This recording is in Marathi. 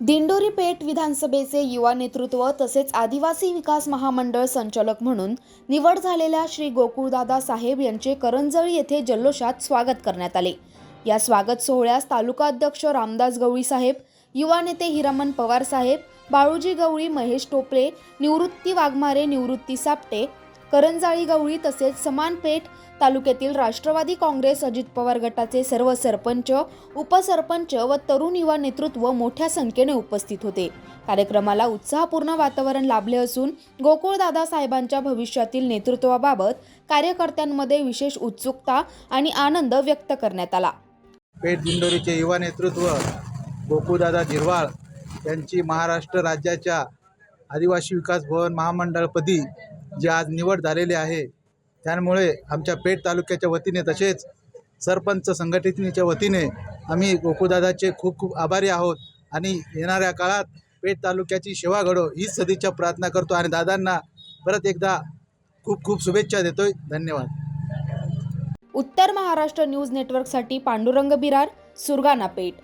दिंडोरी पेठ विधानसभेचे युवा नेतृत्व तसेच आदिवासी विकास महामंडळ संचालक म्हणून निवड झालेल्या श्री गोकुळदादा साहेब यांचे करंजळी येथे जल्लोषात स्वागत करण्यात आले. या स्वागत सोहळ्यास तालुका अध्यक्ष रामदास गवळी साहेब युवा नेते हिरामन पवार साहेब बाळूजी गवळी महेश टोपले निवृत्ती वाघमारे निवृत्ती सापटे करंजाळी गवळी तसेच समान पेठ तालुक्यातील राष्ट्रवादी काँग्रेस अजित पवार गटाचे सर्व सरपंच उपसरपंच व तरुण युवा नेतृत्व मोठ्या संख्येने उपस्थित होते. कार्यक्रमाला उत्साहपूर्ण वातावरण लाभले असून गोकुळदादा साहेबांच्या भविष्यातील नेतृत्वाबाबत कार्यकर्त्यांमध्ये विशेष उत्सुकता आणि आनंद व्यक्त करण्यात आला. पेठ दिंडोरीचे युवा नेतृत्व गोकुळदादा झिरवाळ यांची महाराष्ट्र राज्याच्या आदिवासी विकास भवन महामंडळपदी जे आज निवड झालेली आहे त्यामुळे आमच्या पेठ तालुक्याच्या वतीने तसेच सरपंच संघटनेच्या वतीने आम्ही गोकुदादाचे खूप खूप आभारी आहोत. आणि येणाऱ्या काळात पेठ तालुक्याची सेवा घडो हीच सदिच्छा प्रार्थना करतो आणि दादांना परत एकदा खूप खूप शुभेच्छा देतोय. धन्यवाद. उत्तर महाराष्ट्र न्यूज नेटवर्कसाठी पांडुरंग बिरार सुरगाणा पेठ.